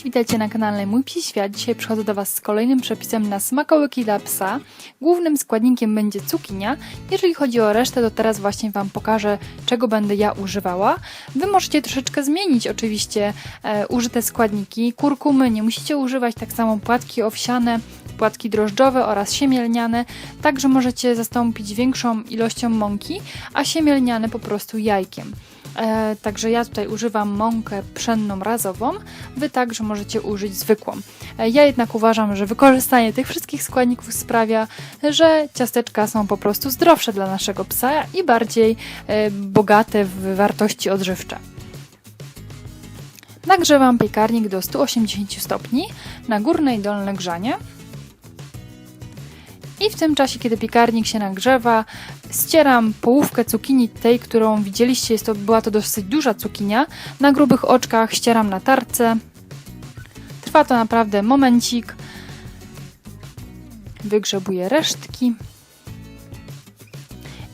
Cześć, witajcie na kanale Mój Psi Świat. Dzisiaj przychodzę do Was z kolejnym przepisem na smakołyki dla psa. Głównym składnikiem będzie cukinia. Jeżeli chodzi o resztę, to teraz właśnie Wam pokażę, czego będę ja używała. Wy możecie troszeczkę zmienić oczywiście e, użyte składniki. Kurkumy nie musicie używać, tak samo płatki owsiane, płatki drożdżowe oraz siemielniane. Także możecie zastąpić większą ilością mąki, a siemielniane po prostu jajkiem. E, także ja tutaj używam mąkę pszenną razową, Wy także możecie użyć zwykłą. E, ja jednak uważam, że wykorzystanie tych wszystkich składników sprawia, że ciasteczka są po prostu zdrowsze dla naszego psa i bardziej e, bogate w wartości odżywcze. Nagrzewam piekarnik do 180 stopni na górne i dolne grzanie. I w tym czasie, kiedy piekarnik się nagrzewa, ścieram połówkę cukinii, tej, którą widzieliście, jest to, była to dosyć duża cukinia. Na grubych oczkach ścieram na tarce. Trwa to naprawdę momencik. Wygrzebuję resztki.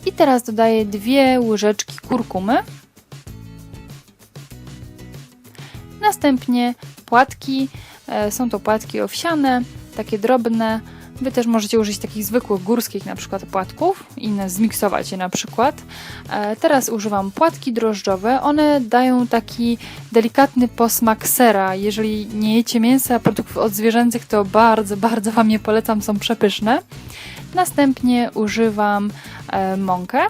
I teraz dodaję dwie łyżeczki kurkumy. Następnie płatki. E, Są to płatki owsiane, takie drobne. Wy też możecie użyć takich zwykłych górskich na przykład płatków, inne zmiksować je na przykład. E, Teraz używam płatki drożdżowe. One dają taki delikatny posmak sera. Jeżeli nie jecie mięsa, produktów odzwierzęcych, to bardzo, bardzo Wam je polecam, są przepyszne. Następnie używam e, mąkę.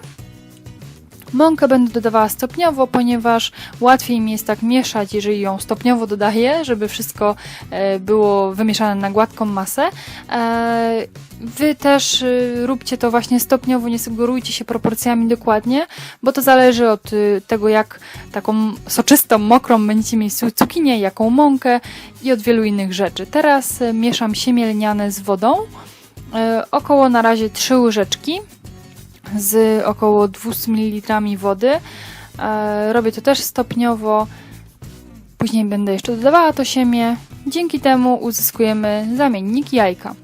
Mąkę będę dodawała stopniowo, ponieważ łatwiej mi jest tak mieszać, jeżeli ją stopniowo dodaję, żeby wszystko e, było wymieszane na gładką masę. E, Wy też e, róbcie to właśnie stopniowo, nie sugerujcie się proporcjami dokładnie, bo to zależy od tego, jak taką soczystą, mokrą będziecie mieć cukinię, jaką mąkę i od wielu innych rzeczy. Teraz mieszam siemielniane z wodą. Około na razie 3 łyżeczki z około 200 ml wody. E, Robię to też stopniowo. Później będę jeszcze dodawała to siemię. Dzięki temu uzyskujemy zamiennik jajka.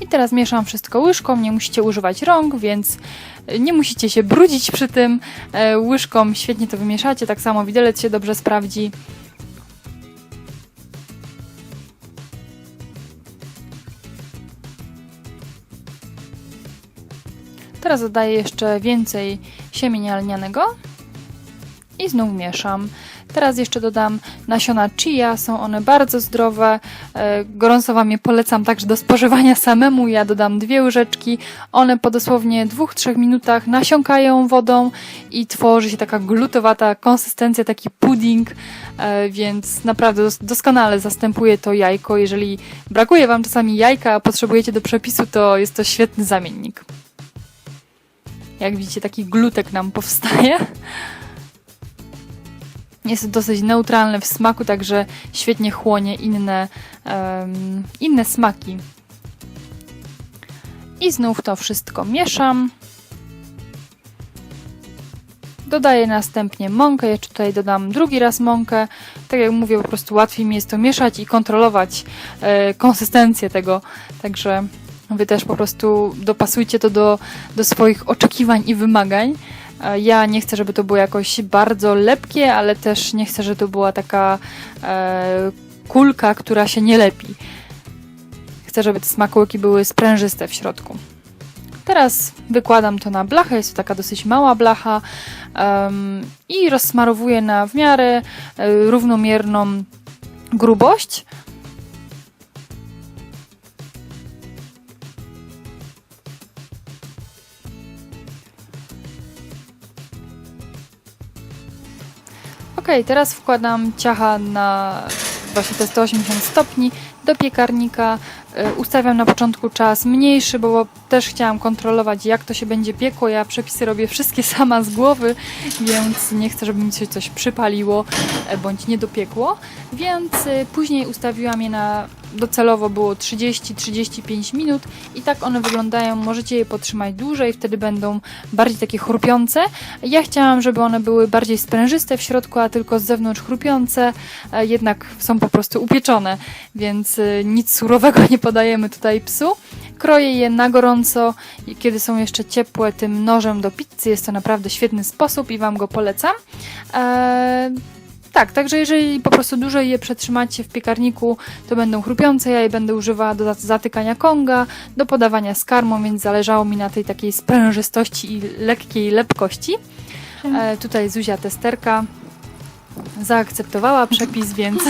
I teraz mieszam wszystko łyżką, nie musicie używać rąk, więc nie musicie się brudzić przy tym. E, Łyżką świetnie to wymieszacie, tak samo widelec się dobrze sprawdzi. Teraz dodaję jeszcze więcej siemienia lnianego i znów mieszam. Teraz jeszcze dodam nasiona chia, są one bardzo zdrowe. E, Gorąco Wam je polecam także do spożywania samemu. Ja dodam dwie łyżeczki. One po dosłownie 2-3 minutach nasiąkają wodą i tworzy się taka glutowata konsystencja, taki pudding, e, więc naprawdę dos- doskonale zastępuje to jajko. Jeżeli brakuje Wam czasami jajka, a potrzebujecie do przepisu, to jest to świetny zamiennik. Jak widzicie, taki glutek nam powstaje. Jest dosyć neutralny w smaku, także świetnie chłonie inne, em, inne smaki. I znów to wszystko mieszam. Dodaję następnie mąkę. Jeszcze tutaj dodam drugi raz mąkę. Tak jak mówię, po prostu łatwiej mi jest to mieszać i kontrolować e, konsystencję tego. Także Wy też po prostu dopasujcie to do, do swoich oczekiwań i wymagań. E, Ja nie chcę, żeby to było jakoś bardzo lepkie, ale też nie chcę, żeby to była taka e, kulka, która się nie lepi. Chcę, żeby te smakołyki były sprężyste w środku. Teraz wykładam to na blachę, jest to taka dosyć mała blacha em, i rozsmarowuję na w miarę e, równomierną grubość. Ok, teraz wkładam ciacha na właśnie te 180 stopni do piekarnika. E, Ustawiam na początku czas mniejszy, bo też chciałam kontrolować, jak to się będzie piekło. Ja przepisy robię wszystkie sama z głowy, więc nie chcę, żeby mi się coś przypaliło e, bądź nie dopiekło. Więc e, później ustawiłam je na docelowo było 30-35 minut i tak one wyglądają. Możecie je potrzymać dłużej, wtedy będą bardziej takie chrupiące. Ja chciałam, żeby one były bardziej sprężyste w środku, a tylko z zewnątrz chrupiące. E, Jednak są po prostu upieczone, więc e, nic surowego nie podajemy tutaj psu. Kroję je na gorąco, kiedy są jeszcze ciepłe, tym nożem do pizzy. Jest to naprawdę świetny sposób i Wam go polecam. Eee, tak, także jeżeli po prostu dłużej je przetrzymacie w piekarniku, to będą chrupiące. Ja je będę używała do zat- zatykania konga, do podawania z karmą, więc zależało mi na tej takiej sprężystości i lekkiej lepkości. E, tutaj Zuzia testerka zaakceptowała przepis, więc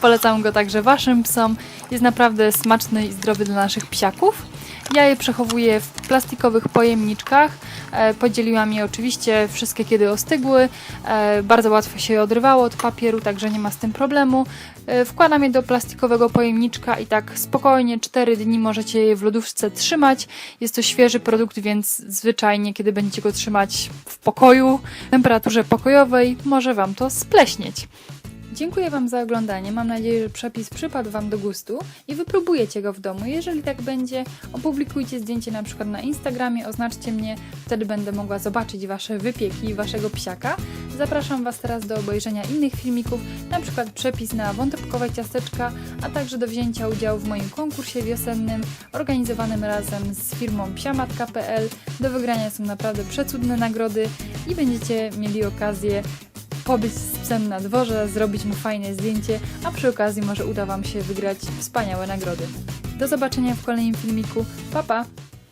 polecam go także Waszym psom. Jest naprawdę smaczny i zdrowy dla naszych psiaków. Ja je przechowuję w plastikowych pojemniczkach. E, podzieliłam je oczywiście wszystkie, kiedy ostygły. E, bardzo łatwo się je odrywało od papieru, także nie ma z tym problemu. E, wkładam je do plastikowego pojemniczka i tak spokojnie 4 dni możecie je w lodówce trzymać. Jest to świeży produkt, więc zwyczajnie, kiedy będziecie go trzymać w pokoju, temperaturze pokojowej, może Wam to spleśnieć. Dziękuję Wam za oglądanie. Mam nadzieję, że przepis przypadł Wam do gustu i wypróbujecie go w domu. Jeżeli tak będzie, opublikujcie zdjęcie na przykład na Instagramie, oznaczcie mnie, wtedy będę mogła zobaczyć Wasze wypieki i Waszego psiaka. Zapraszam Was teraz do obejrzenia innych filmików, na przykład przepis na wątróbkowe ciasteczka, a także do wzięcia udziału w moim konkursie wiosennym organizowanym razem z firmą psiamatka.pl. Do wygrania są naprawdę przecudne nagrody i będziecie mieli okazję pobyć z psem na dworze, zrobić mu fajne zdjęcie, a przy okazji może uda Wam się wygrać wspaniałe nagrody. Do zobaczenia w kolejnym filmiku. Pa pa!